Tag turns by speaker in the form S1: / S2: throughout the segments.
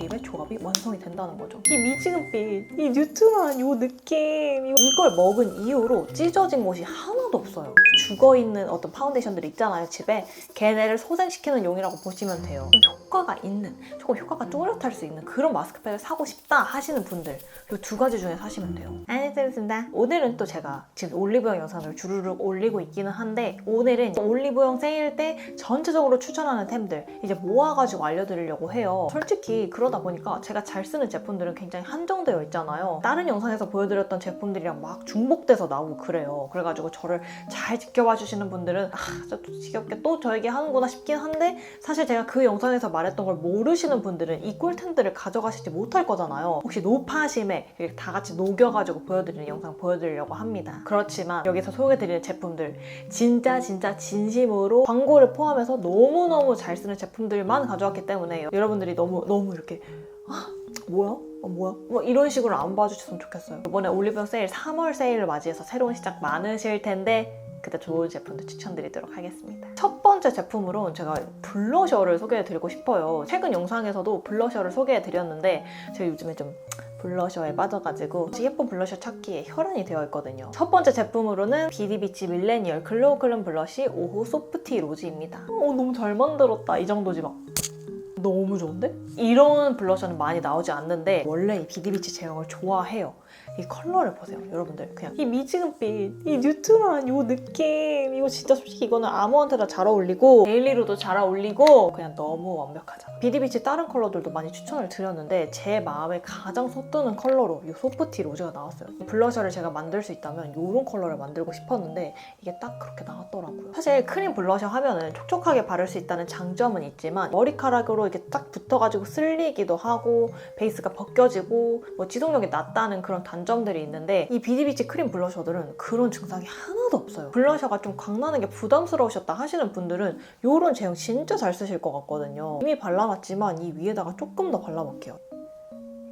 S1: 립의 조합이 완성이 된다는 거죠. 이 미지근빛, 이 뉴트럴한 이 느낌 이걸 먹은 이후로 찢어진 곳이 하나도 없어요. 죽어있는 어떤 파운데이션들 있잖아요 집에 걔네를 소생시키는 용이라고 보시면 돼요. 좀 효과가 있는, 조금 효과가 뚜렷할 수 있는 그런 마스크팩을 사고 싶다 하시는 분들 이 두 가지 중에 사시면 돼요. 알겠습니다. 오늘은 또 제가 지금 올리브영 영상을 주르륵 올리고 있기는 한데 오늘은 올리브영 세일 때 전체적으로 추천하는 템들 이제 모아가지고 알려드리려고 해요. 솔직히 그 러다 보니까 제가 잘 쓰는 제품들은 굉장히 한정되어 있잖아요. 다른 영상에서 보여드렸던 제품들이랑 막 중복돼서 나오고 그래요. 그래가지고 저를 잘 지켜봐 주시는 분들은 아, 또 지겹게 또 저에게 하는구나 싶긴 한데 사실 제가 그 영상에서 말했던 걸 모르시는 분들은 이 꿀템들을 가져가시지 못할 거잖아요. 혹시 노파심에 다 같이 녹여가지고 보여드리는 영상 보여드리려고 합니다. 그렇지만 여기서 소개해드리는 제품들 진짜 진짜 진심으로 광고를 포함해서 너무너무 잘 쓰는 제품들만 가져왔기 때문에 여러분들이 너무 너무 이렇게 아 뭐야? 어, 뭐야? 뭐 이런 식으로 안 봐주셨으면 좋겠어요. 이번에 올리브영 세일 3월 세일을 맞이해서 새로운 시작 많으실 텐데 그때 좋은 제품들 추천드리도록 하겠습니다. 첫 번째 제품으로 제가 블러셔를 소개해드리고 싶어요. 최근 영상에서도 블러셔를 소개해드렸는데 제가 요즘에 좀 블러셔에 빠져가지고 예쁜 블러셔 찾기에 혈안이 되어 있거든요. 첫 번째 제품으로는 비디비치 밀레니얼 글로우 클럼 블러쉬 5호 소프티 로즈입니다. 어, 너무 잘 만들었다. 이 정도지 막. 너무 좋은데? 이런 블러셔는 많이 나오지 않는데 원래 이 비디비치 제형을 좋아해요. 이 컬러를 보세요, 여러분들. 그냥 이 미지근빛, 이 뉴트럴한 이 느낌. 이거 진짜 솔직히 이거는 아무한테나 잘 어울리고 데일리로도 잘 어울리고 그냥 너무 완벽하잖아. 비디비치 다른 컬러들도 많이 추천을 드렸는데 제 마음에 가장 솟드는 컬러로 이 소프티 로즈가 나왔어요. 블러셔를 제가 만들 수 있다면 이런 컬러를 만들고 싶었는데 이게 딱 그렇게 나왔더라고요. 사실 크림 블러셔 하면은 촉촉하게 바를 수 있다는 장점은 있지만 머리카락으로 이렇게 딱 붙어가지고 쓸리기도 하고 베이스가 벗겨지고 뭐 지속력이 낮다는 그런 단점 들이 있는데 이 비디비치 크림 블러셔들은 그런 증상이 하나도 없어요. 블러셔가 좀 광나는 게 부담스러우셨다 하시는 분들은 이런 제형 진짜 잘 쓰실 것 같거든요. 이미 발라놨지만 이 위에다가 조금 더 발라볼게요.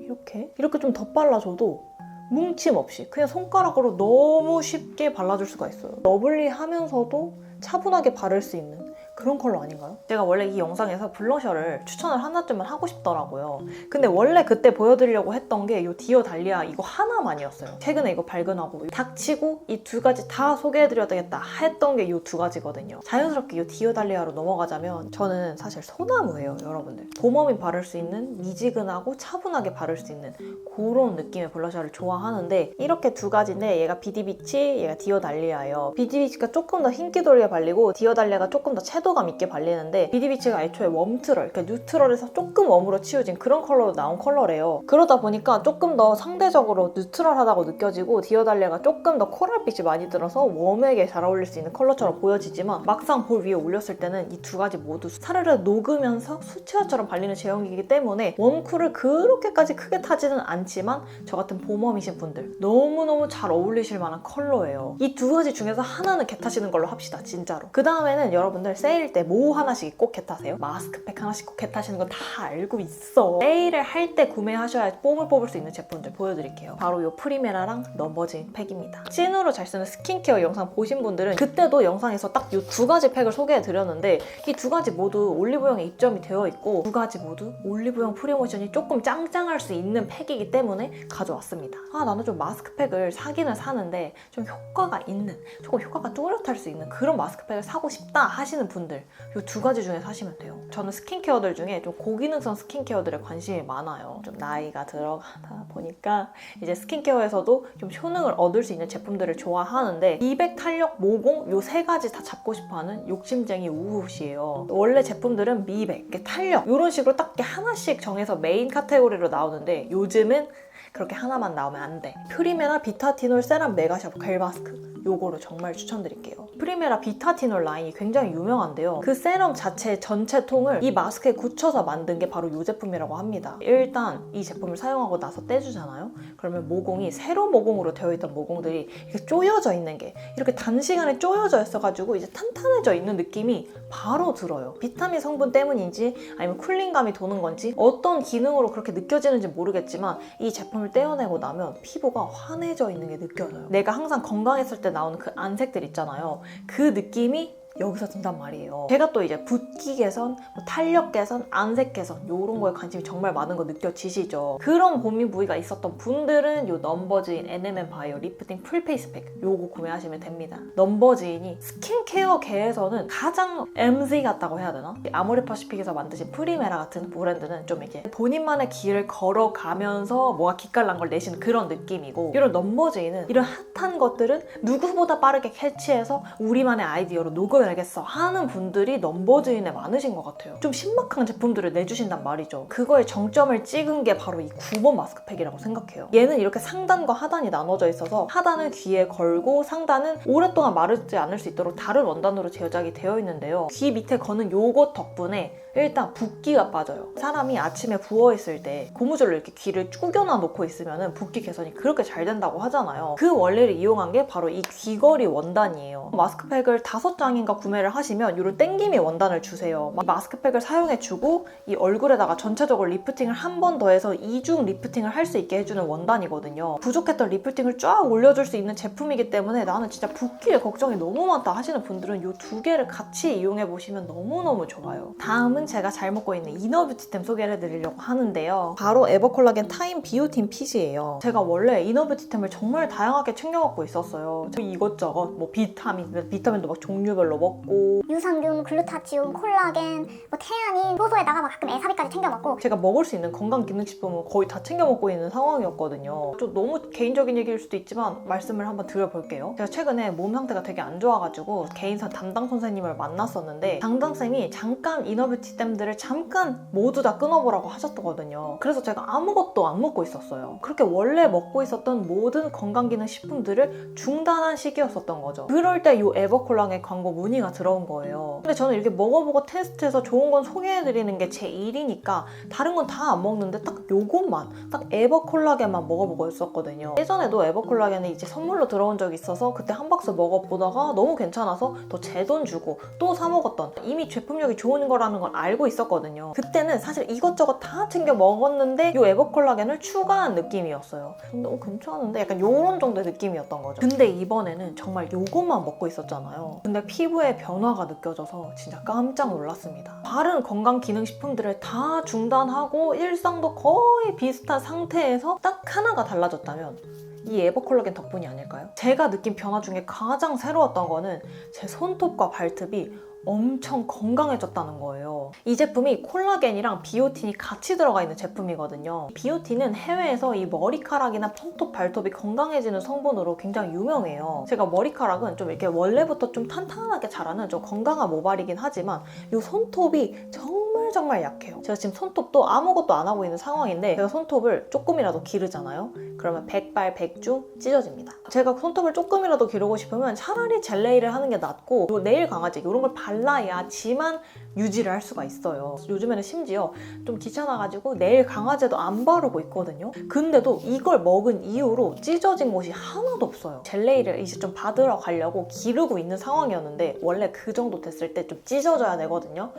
S1: 이렇게 이렇게 좀 덧발라줘도 뭉침 없이 그냥 손가락으로 너무 쉽게 발라줄 수가 있어요. 러블리하면서도 차분하게 바를 수 있는 그런 컬러 아닌가요? 제가 원래 이 영상에서 블러셔를 추천을 하나쯤은 하고 싶더라고요. 근데 원래 그때 보여드리려고 했던 게 이 디어 달리아 이거 하나만이었어요. 최근에 이거 발견하고 닥치고 이 두 가지 다 소개해드려야 되겠다 했던 게 이 두 가지거든요. 자연스럽게 이 디어 달리아로 넘어가자면 저는 사실 소나무예요, 여러분들. 봄웜이 바를 수 있는 미지근하고 차분하게 바를 수 있는 그런 느낌의 블러셔를 좋아하는데 이렇게 두 가지인데 얘가 비디비치, 얘가 디어 달리아예요. 비디비치가 조금 더 흰기돌리에 발리고 디어 달리아가 조금 더 채도 감 있게 발리는데 비디비치가 애초에 웜트럴, 그러니까 뉴트럴에서 조금 웜으로 치우진 그런 컬러로 나온 컬러래요. 그러다 보니까 조금 더 상대적으로 뉴트럴하다고 느껴지고 디어 달리아가 조금 더 코랄빛이 많이 들어서 웜에게 잘 어울릴 수 있는 컬러처럼 보여지지만 막상 볼 위에 올렸을 때는 이 두 가지 모두 사르르 녹으면서 수채화처럼 발리는 제형이기 때문에 웜쿨을 그렇게까지 크게 타지는 않지만 저 같은 봄웜이신 분들 너무너무 잘 어울리실 만한 컬러예요. 이 두 가지 중에서 하나는 개 타시는 걸로 합시다, 진짜로. 그 다음에는 여러분들 세일 때 뭐 하나씩 꼭개 타세요? 마스크팩 하나씩 꼭개 타시는 거다 알고 있어. 세일을 할 때 구매하셔야 뽕을 뽑을 수 있는 제품들 보여드릴게요. 바로 이 프리메라랑 넘버진 팩입니다. 찐으로 잘 쓰는 스킨케어 영상 보신 분들은 그때도 영상에서 딱 이 두 가지 팩을 소개해드렸는데 이 두 가지 모두 올리브영에 입점이 되어 있고 두 가지 모두 올리브영 프리모션이 조금 짱짱할 수 있는 팩이기 때문에 가져왔습니다. 아 나는 좀 마스크팩을 사기는 사는데 좀 효과가 있는 조금 효과가 뚜렷할 수 있는 그런 마스크팩을 사고 싶다 하시는 분들 이 두 가지 중에 사시면 돼요. 저는 스킨케어들 중에 좀 고기능성 스킨케어들에 관심이 많아요. 좀 나이가 들어가다 보니까 이제 스킨케어에서도 좀 효능을 얻을 수 있는 제품들을 좋아하는데 미백, 탄력, 모공 요 세 가지 다 잡고 싶어하는 욕심쟁이 우후시예요. 원래 제품들은 미백, 탄력 이런 식으로 딱 하나씩 정해서 메인 카테고리로 나오는데 요즘은 그렇게 하나만 나오면 안 돼. 프리메라 비타티놀 세럼 메가샵 겔 마스크. 요거를 정말 추천드릴게요. 프리메라 비타티놀 라인이 굉장히 유명한데요. 그 세럼 자체 전체 통을 이 마스크에 굳혀서 만든 게 바로 이 제품이라고 합니다. 일단 이 제품을 사용하고 나서 떼주잖아요. 그러면 모공이 세로 모공으로 되어 있던 모공들이 이렇게 쪼여져 있는 게 이렇게 단시간에 쪼여져 있어가지고 이제 탄탄해져 있는 느낌이 바로 들어요. 비타민 성분 때문인지 아니면 쿨링감이 도는 건지 어떤 기능으로 그렇게 느껴지는지 모르겠지만 이 제품을 떼어내고 나면 피부가 환해져 있는 게 느껴져요. 내가 항상 건강했을 때 나오는 그 안색들 있잖아요. 그 느낌이 여기서 든단 말이에요. 제가 또 이제 붓기 개선, 뭐 탄력 개선, 안색 개선 이런 거에 관심이 정말 많은 거 느껴지시죠? 그런 고민 부위가 있었던 분들은 요 넘버즈인 NMN 바이오 리프팅 풀페이스 팩 요거 구매하시면 됩니다. 넘버즈인이 스킨케어 계에서는 가장 MZ 같다고 해야 되나? 아모레퍼시픽에서 만드신 프리메라 같은 브랜드는 좀 이렇게 본인만의 길을 걸어가면서 뭔가 기깔난 걸 내시는 그런 느낌이고 이런 넘버즈인은 이런 핫한 것들은 누구보다 빠르게 캐치해서 우리만의 아이디어로 녹여야 겠어 하는 분들이 넘버즈인에 많으신 것 같아요. 좀 신박한 제품들을 내주신단 말이죠. 그거에 정점을 찍은 게 바로 이 9번 마스크팩이라고 생각해요. 얘는 이렇게 상단과 하단이 나눠져 있어서 하단은 귀에 걸고 상단은 오랫동안 마르지 않을 수 있도록 다른 원단으로 제작이 되어 있는데요. 귀 밑에 거는 요것 덕분에 일단 붓기가 빠져요. 사람이 아침에 부어있을 때 고무줄로 이렇게 귀를 쪼겨놔 놓고 있으면 붓기 개선이 그렇게 잘 된다고 하잖아요. 그 원리를 이용한 게 바로 이 귀걸이 원단이에요. 마스크팩을 다섯 장인가 구매를 하시면 이런 땡김이 원단을 주세요. 마스크팩을 사용해주고 이 얼굴에다가 전체적으로 리프팅을 한 번 더 해서 이중 리프팅을 할 수 있게 해주는 원단이거든요. 부족했던 리프팅을 쫙 올려줄 수 있는 제품이기 때문에 나는 진짜 붓기에 걱정이 너무 많다 하시는 분들은 이 두 개를 같이 이용해 보시면 너무너무 좋아요. 다음은 제가 잘 먹고 있는 이너뷰티템 소개를 해드리려고 하는데요. 바로 에버콜라겐 타임 비오틴 핏이에요. 제가 원래 이너뷰티템을 정말 다양하게 챙겨 먹고 있었어요. 이것저것 뭐 비타민, 비타민도 막 종류별로 먹고
S2: 유산균, 글루타치온, 콜라겐, 뭐 태아닌, 효소에다가 막 가끔 에사비까지 챙겨 먹고
S1: 제가 먹을 수 있는 건강기능식품은 거의 다 챙겨 먹고 있는 상황이었거든요. 좀 너무 개인적인 얘기일 수도 있지만 말씀을 한번 드려볼게요. 제가 최근에 몸 상태가 되게 안 좋아가지고 개인사 담당 선생님을 만났었는데 담당쌤이 잠깐 이너뷰티템들을 잠깐 모두 다 끊어보라고 하셨거든요. 그래서 제가 아무것도 안 먹고 있었어요. 그렇게 원래 먹고 있었던 모든 건강기능식품들을 중단한 시기였었던 거죠. 그럴 때 이 에버콜랑의 광고 문 의가 들어온 거예요. 근데 저는 이렇게 먹어보고 테스트해서 좋은 건 소개해드리는 게 제 일이니까 다른 건 다 안 먹는데 딱 요것만 딱 에버콜라겐만 먹어보고 있었거든요. 예전에도 에버콜라겐이 이제 선물로 들어온 적이 있어서 그때 한 박스 먹어보다가 너무 괜찮아서 더 제 돈 주고 또 사 먹었던 이미 제품력이 좋은 거라는 걸 알고 있었거든요. 그때는 사실 이것저것 다 챙겨 먹었는데 요 에버콜라겐을 추가한 느낌이었어요. 근데 어, 괜찮은데 약간 요런 정도의 느낌이었던 거죠. 근데 이번에는 정말 요것만 먹고 있었잖아요. 근데 피부 에 변화가 느껴져서 진짜 깜짝 놀랐습니다. 다른 건강기능식품들을 다 중단하고 일상도 거의 비슷한 상태에서 딱 하나가 달라졌다면 이 에버콜라겐 덕분이 아닐까요? 제가 느낀 변화 중에 가장 새로웠던 거는 제 손톱과 발톱이 엄청 건강해졌다는 거예요. 이 제품이 콜라겐이랑 비오틴이 같이 들어가 있는 제품이거든요. 비오틴은 해외에서 이 머리카락이나 손톱, 발톱이 건강해지는 성분으로 굉장히 유명해요. 제가 머리카락은 좀 이렇게 원래부터 좀 탄탄하게 자라는 좀 건강한 모발이긴 하지만 이 손톱이 정말 정말 약해요. 제가 지금 손톱도 아무것도 안 하고 있는 상황인데 제가 손톱을 조금이라도 기르잖아요. 그러면 백발 백중 찢어집니다. 제가 손톱을 조금이라도 기르고 싶으면 차라리 젤레이를 하는 게 낫고 요 네일 강아지 이런 걸 발라야 지만 유지를 할 수가 있어요. 요즘에는 심지어 좀 귀찮아가지고 네일 강아지도 안 바르고 있거든요. 근데도 이걸 먹은 이후로 찢어진 곳이 하나도 없어요. 젤레이를 이제 좀 받으러 가려고 기르고 있는 상황이었는데 원래 그 정도 됐을 때 좀 찢어져야 되거든요.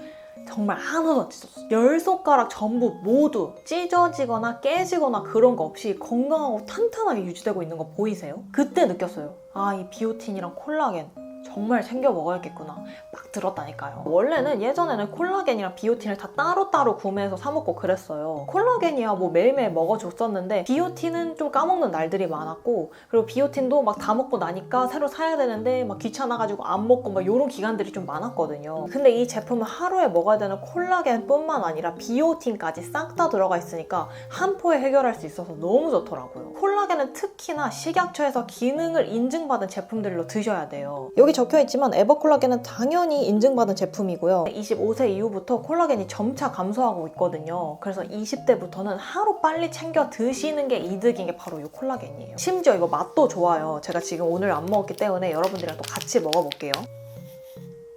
S1: 정말 하나도 안 찢었어. 열 손가락 전부 모두 찢어지거나 깨지거나 그런 거 없이 건강하고 탄탄하게 유지되고 있는 거 보이세요? 그때 느꼈어요. 아, 이 비오틴이랑 콜라겐 정말 챙겨 먹어야겠구나. 막 들었다니까요. 원래는 예전에는 콜라겐이랑 비오틴을 다 따로따로 구매해서 사 먹고 그랬어요. 콜라겐이야 뭐 매일매일 먹어줬었는데 비오틴은 좀 까먹는 날들이 많았고 그리고 비오틴도 막 다 먹고 나니까 새로 사야 되는데 막 귀찮아가지고 안 먹고 막 이런 기간들이 좀 많았거든요. 근데 이 제품은 하루에 먹어야 되는 콜라겐뿐만 아니라 비오틴까지 싹 다 들어가 있으니까 한 포에 해결할 수 있어서 너무 좋더라고요. 콜라겐은 특히나 식약처에서 기능을 인증받은 제품들로 드셔야 돼요. 여기 적혀 있지만 에버콜라겐은 당연히 인증받은 제품이고요. 25세 이후부터 콜라겐이 점차 감소하고 있거든요. 그래서 20대부터는 하루 빨리 챙겨 드시는 게 이득인 게 바로 이 콜라겐이에요. 심지어 이거 맛도 좋아요. 제가 지금 오늘 안 먹었기 때문에 여러분들이랑 또 같이 먹어볼게요.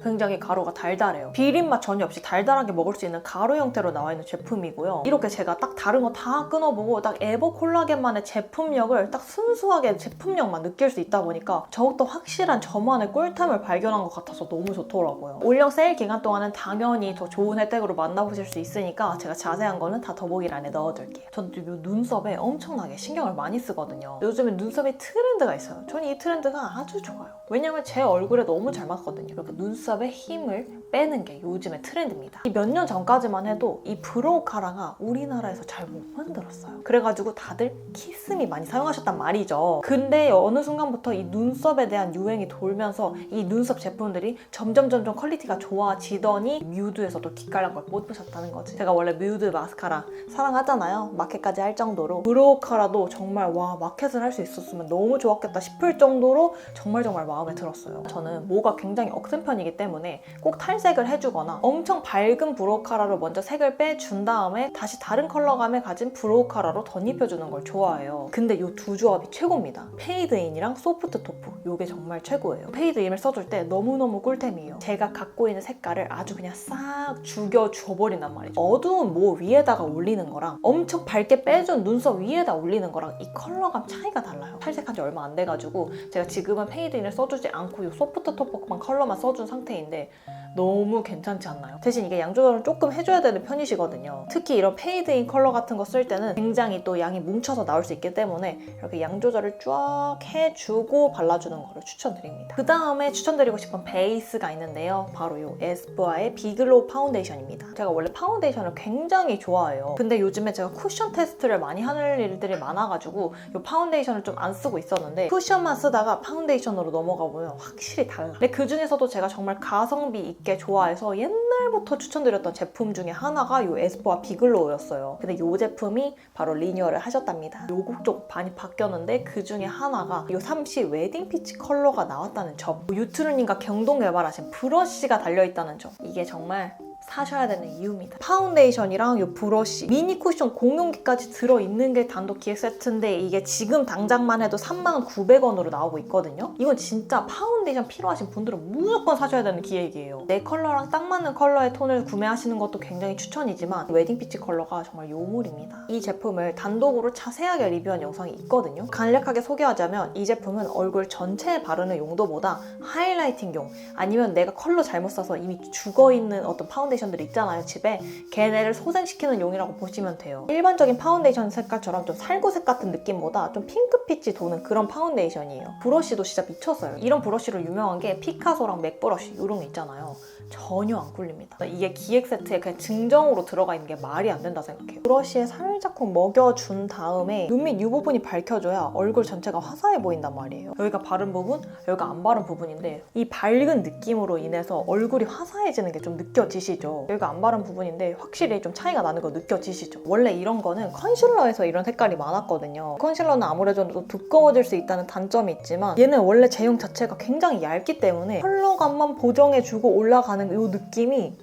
S1: 굉장히 가루가 달달해요. 비린 맛 전혀 없이 달달하게 먹을 수 있는 가루 형태로 나와 있는 제품이고요. 이렇게 제가 딱 다른 거 다 끊어보고 딱 에버 콜라겐만의 제품력을 딱 순수하게 제품력만 느낄 수 있다 보니까 더욱더 확실한 저만의 꿀템을 발견한 것 같아서 너무 좋더라고요. 올영 세일 기간 동안은 당연히 더 좋은 혜택으로 만나보실 수 있으니까 제가 자세한 거는 다 더보기란에 넣어둘게요. 저는 이 눈썹에 엄청나게 신경을 많이 쓰거든요. 요즘에 눈썹이 트렌드가 있어요. 저는 이 트렌드가 아주 좋아요. 왜냐면 제 얼굴에 너무 잘 맞거든요. 이렇게 눈썹 눈썹의 힘을 빼는 게 요즘의 트렌드입니다. 몇 년 전까지만 해도 이 브로우 카라가 우리나라에서 잘 못 만들었어요. 그래가지고 다들 키스미 많이 사용하셨단 말이죠. 근데 어느 순간부터 이 눈썹에 대한 유행이 돌면서 이 눈썹 제품들이 점점 점점 퀄리티가 좋아지더니 뮤드에서도 기깔난 걸 뽑으셨다는 거지. 제가 원래 뮤드 마스카라 사랑하잖아요. 마켓까지 할 정도로 브로우 카라도 정말 와 마켓을 할 수 있었으면 너무 좋았겠다 싶을 정도로 정말 정말 마음에 들었어요. 저는 모가 굉장히 억센 편이기 때문에 꼭 탈 색을 해주거나 엄청 밝은 브로우 카라로 먼저 색을 빼준 다음에 다시 다른 컬러감에 가진 브로우 카라로 덧입혀주는 걸 좋아해요. 근데 이 두 조합이 최고입니다. 페이드인이랑 소프트 토프 이게 정말 최고예요. 페이드인을 써줄 때 너무너무 꿀템이에요. 제가 갖고 있는 색깔을 아주 그냥 싹 죽여 줘버린단 말이죠. 어두운 모 위에다가 올리는 거랑 엄청 밝게 빼준 눈썹 위에다 올리는 거랑 이 컬러감 차이가 달라요. 탈색한 지 얼마 안 돼가지고 제가 지금은 페이드인을 써주지 않고 이 소프트 토프만 컬러만 써준 상태인데 너무 괜찮지 않나요? 대신 이게 양 조절을 조금 해줘야 되는 편이시거든요. 특히 이런 페이드인 컬러 같은 거 쓸 때는 굉장히 또 양이 뭉쳐서 나올 수 있기 때문에 이렇게 양 조절을 쫙 해주고 발라주는 거를 추천드립니다. 그 다음에 추천드리고 싶은 베이스가 있는데요. 바로 이 에스쁘아의 비글로우 파운데이션입니다. 제가 원래 파운데이션을 굉장히 좋아해요. 근데 요즘에 제가 쿠션 테스트를 많이 하는 일들이 많아가지고 이 파운데이션을 좀 안 쓰고 있었는데 쿠션만 쓰다가 파운데이션으로 넘어가 보면 확실히 달라. 근데 그 중에서도 제가 정말 가성비 있게 좋아해서 옛날부터 추천드렸던 제품 중에 하나가 이 에스쁘아 비글로우였어요. 근데 이 제품이 바로 리뉴얼을 하셨답니다. 요곡 쪽 많이 바뀌었는데 그 중에 하나가 이 삼시 웨딩 피치 컬러가 나왔다는 점. 유트루님과 경동 개발하신 브러쉬가 달려있다는 점. 이게 정말 사셔야 되는 이유입니다. 파운데이션이랑 이 브러쉬, 미니 쿠션 공용기까지 들어있는 게 단독 기획 세트인데 이게 지금 당장만 해도 39,900원으로 나오고 있거든요. 이건 진짜 파운데이션 필요하신 분들은 무조건 사셔야 되는 기획이에요. 내 컬러랑 딱 맞는 컬러의 톤을 구매하시는 것도 굉장히 추천이지만 웨딩 피치 컬러가 정말 요물입니다. 이 제품을 단독으로 자세하게 리뷰한 영상이 있거든요. 간략하게 소개하자면 이 제품은 얼굴 전체에 바르는 용도보다 하이라이팅용 아니면 내가 컬러 잘못 써서 이미 죽어있는 어떤 파운데이션 들 있잖아요 집에 걔네를 소생시키는 용이라고 보시면 돼요. 일반적인 파운데이션 색깔처럼 좀 살구색 같은 느낌보다 좀 핑크빛이 도는 그런 파운데이션이에요. 브러쉬도 진짜 미쳤어요. 이런 브러쉬로 유명한 게 피카소랑 맥 브러쉬 이런 게 있잖아요. 전혀 안 꿀립니다. 이게 기획 세트에 그냥 증정으로 들어가 있는 게 말이 안 된다 생각해요. 브러쉬에 살짝쿵 먹여준 다음에 눈밑 이 부분이 밝혀져야 얼굴 전체가 화사해 보인단 말이에요. 여기가 바른 부분, 여기가 안 바른 부분인데 이 밝은 느낌으로 인해서 얼굴이 화사해지는 게 좀 느껴지시죠? 여기가 안 바른 부분인데 확실히 좀 차이가 나는 거 느껴지시죠? 원래 이런 거는 컨실러에서 이런 색깔이 많았거든요. 컨실러는 아무래도 또 두꺼워질 수 있다는 단점이 있지만 얘는 원래 제형 자체가 굉장히 얇기 때문에 컬러감만 보정해주고 올라가 는 이 느낌이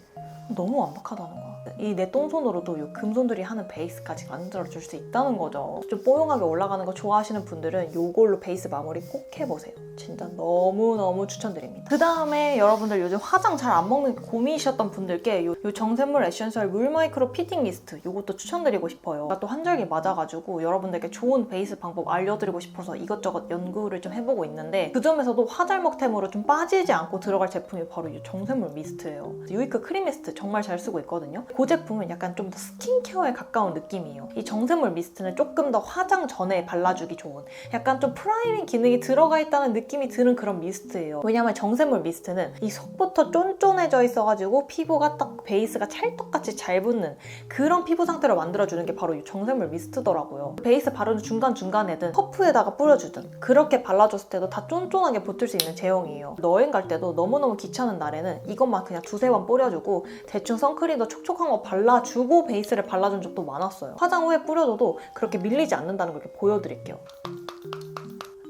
S1: 너무 완벽하다는 거야. 이 내 똥손으로도 이 금손들이 하는 베이스까지 만들어줄 수 있다는 거죠. 좀 뽀용하게 올라가는 거 좋아하시는 분들은 이걸로 베이스 마무리 꼭 해보세요. 진짜 너무너무 추천드립니다. 그 다음에 여러분들 요즘 화장 잘 안 먹는 게 고민이셨던 분들께 요, 요 정샘물 에센셜 물 마이크로 피팅 미스트 이것도 추천드리고 싶어요. 제가 또 한절기 맞아가지고 여러분들께 좋은 베이스 방법 알려드리고 싶어서 이것저것 연구를 좀 해보고 있는데 그 점에서도 화잘먹템으로 좀 빠지지 않고 들어갈 제품이 바로 이 정샘물 미스트예요. 유이크 크림 미스트 정말 잘 쓰고 있거든요. 그 제품은 약간 좀 더 스킨케어에 가까운 느낌이에요. 이 정샘물 미스트는 조금 더 화장 전에 발라주기 좋은 약간 좀 프라이밍 기능이 들어가 있다는 느낌이 드는 그런 미스트예요. 왜냐면 정샘물 미스트는 이 속부터 쫀쫀해져 있어가지고 피부가 딱 베이스가 찰떡같이 잘 붙는 그런 피부 상태로 만들어주는 게 바로 이 정샘물 미스트더라고요. 베이스 바르는 중간중간에든 퍼프에다가 뿌려주든 그렇게 발라줬을 때도 다 쫀쫀하게 붙을 수 있는 제형이에요. 여행 갈 때도 너무너무 귀찮은 날에는 이것만 그냥 두세 번 뿌려주고 대충 선크림도 촉촉 한 거 발라주고 베이스를 발라준 적도 많았어요. 화장 후에 뿌려줘도 그렇게 밀리지 않는다는 걸 이렇게 보여드릴게요.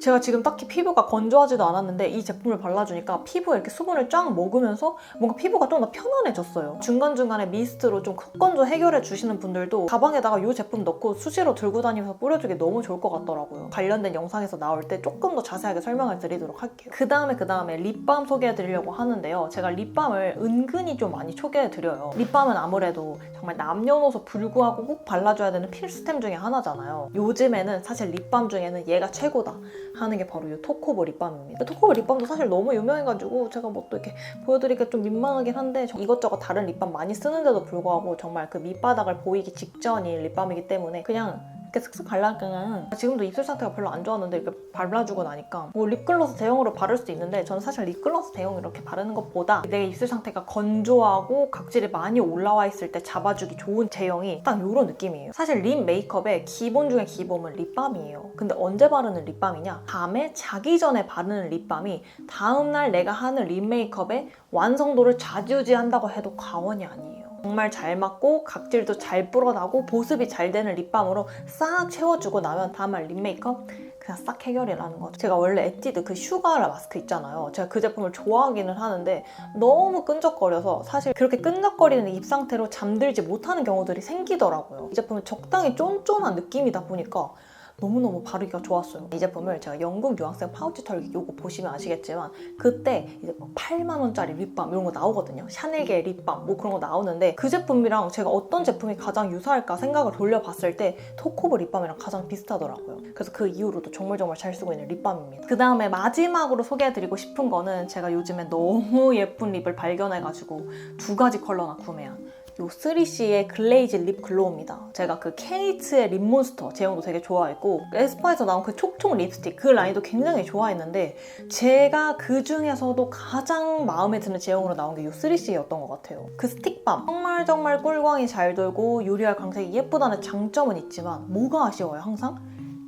S1: 제가 지금 딱히 피부가 건조하지도 않았는데 이 제품을 발라주니까 피부에 이렇게 수분을 쫙 먹으면서 뭔가 피부가 좀 더 편안해졌어요. 중간중간에 미스트로 좀 컷건조 해결해 주시는 분들도 가방에다가 이 제품 넣고 수시로 들고 다니면서 뿌려주기 너무 좋을 것 같더라고요. 관련된 영상에서 나올 때 조금 더 자세하게 설명을 드리도록 할게요. 그 다음에 그 다음에 립밤 소개해 드리려고 하는데요. 제가 립밤을 은근히 좀 많이 소개해 드려요. 립밤은 아무래도 정말 남녀노소 불구하고 꼭 발라줘야 되는 필수템 중에 하나잖아요. 요즘에는 사실 립밤 중에는 얘가 최고다 하는 게 바로 이 토코보 립밤입니다. 토코보 립밤도 사실 너무 유명해가지고 제가 뭐 또 이렇게 보여드리기가 좀 민망하긴 한데 저 이것저것 다른 립밤 많이 쓰는데도 불구하고 정말 그 밑바닥을 보이기 직전인 립밤이기 때문에 그냥 이렇게 슥슥 발라주면 지금도 입술 상태가 별로 안 좋았는데 이렇게 발라주고 나니까 뭐 립글로스 대용으로 바를 수도 있는데 저는 사실 립글로스 대용 이렇게 바르는 것보다 내 입술 상태가 건조하고 각질이 많이 올라와 있을 때 잡아주기 좋은 제형이 딱 이런 느낌이에요. 사실 립 메이크업의 기본 중에 기본은 립밤이에요. 근데 언제 바르는 립밤이냐? 밤에 자기 전에 바르는 립밤이 다음날 내가 하는 립 메이크업의 완성도를 좌지우지한다고 해도 과언이 아니에요. 정말 잘 맞고 각질도 잘 불어나고 보습이 잘 되는 립밤으로 싹 채워주고 나면 다음날 립 메이크업 그냥 싹 해결이라는 거죠. 제가 원래 에뛰드 그 슈가 마스크 있잖아요. 제가 그 제품을 좋아하기는 하는데 너무 끈적거려서 사실 그렇게 끈적거리는 입 상태로 잠들지 못하는 경우들이 생기더라고요. 이 제품은 적당히 쫀쫀한 느낌이다 보니까 너무너무 바르기가 좋았어요. 이 제품을 제가 영국 유학생 파우치 털기 요거 보시면 아시겠지만 그때 이제 뭐 8만 원짜리 립밤 이런 거 나오거든요. 샤넬계 립밤 뭐 그런 거 나오는데 그 제품이랑 제가 어떤 제품이 가장 유사할까 생각을 돌려봤을 때 토코브 립밤이랑 가장 비슷하더라고요. 그래서 그 이후로도 정말 정말 잘 쓰고 있는 립밤입니다. 그 다음에 마지막으로 소개해드리고 싶은 거는 제가 요즘에 너무 예쁜 립을 발견해가지고 두 가지 컬러나 구매한 요 3CE의 글레이즈 립 글로우입니다. 제가 그 케이트의 립몬스터 제형도 되게 좋아했고 에스파에서 나온 그 촉촉 립스틱 그 라인도 굉장히 좋아했는데 제가 그 중에서도 가장 마음에 드는 제형으로 나온 게 요 3CE였던 것 같아요. 그 스틱밤 정말 정말 꿀광이 잘 돌고 요리할 광색이 예쁘다는 장점은 있지만 뭐가 아쉬워요 항상?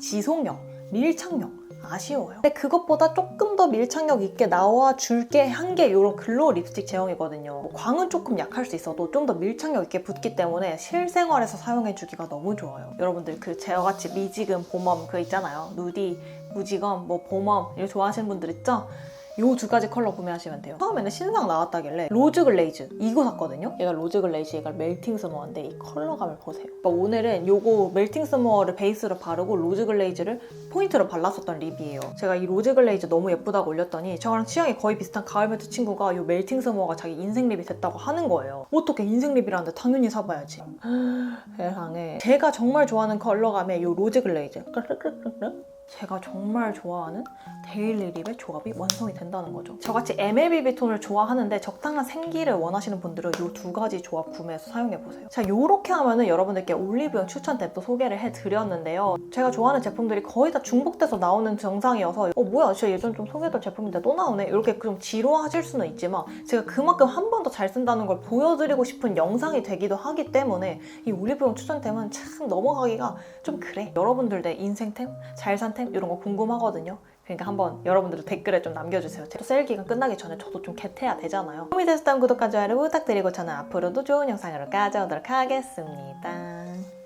S1: 지속력, 밀착력 아쉬워요. 근데 그것보다 조금 더 밀착력 있게 나와 줄게 한 게 이런 글로우 립스틱 제형이거든요. 뭐 광은 조금 약할 수 있어도 좀 더 밀착력 있게 붙기 때문에 실생활에서 사용해주기가 너무 좋아요. 여러분들 그 저같이 미지근, 봄웜 그 있잖아요. 누디, 무지검, 뭐 봄웜 이거 좋아하시는 분들 있죠? 요 두 가지 컬러 구매하시면 돼요. 처음에는 신상 나왔다길래 로즈 글레이즈 이거 샀거든요. 얘가 로즈 글레이즈, 얘가 멜팅 스모어인데 이 컬러감을 보세요. 그러니까 오늘은 요거 멜팅 스모어를 베이스로 바르고 로즈 글레이즈를 포인트로 발랐었던 립이에요. 제가 이 로즈 글레이즈 너무 예쁘다고 올렸더니 저랑 취향이 거의 비슷한 가을 매트 친구가 이 멜팅 스모어가 자기 인생 립이 됐다고 하는 거예요. 어떻게 인생 립이라는데 당연히 사봐야지. 세상에 제가 정말 좋아하는 컬러감의 이 로즈 글레이즈 제가 정말 좋아하는 데일리 립의 조합이 완성이 된다는 거죠. 저같이 MLBB 톤을 좋아하는데 적당한 생기를 원하시는 분들은 이 두 가지 조합 구매해서 사용해보세요. 자, 이렇게 하면은 여러분들께 올리브영 추천템도 소개를 해드렸는데요. 제가 좋아하는 제품들이 거의 다 중복돼서 나오는 정상이어서 어, 뭐야, 진짜 예전 좀 소개했던 제품인데 또 나오네? 이렇게 좀 지루하실 수는 있지만 제가 그만큼 한 번 더 잘 쓴다는 걸 보여드리고 싶은 영상이 되기도 하기 때문에 이 올리브영 추천템은 참 넘어가기가 좀 그래. 여러분들의 인생템, 잘 산템 이런 거 궁금하거든요. 그러니까 한번 여러분들도 댓글에 좀 남겨주세요. 또 세일 기간 끝나기 전에 저도 좀 겟해야 되잖아요. 도움이 되셨다면 구독과 좋아요를 부탁드리고 저는 앞으로도 좋은 영상으로 가져오도록 하겠습니다.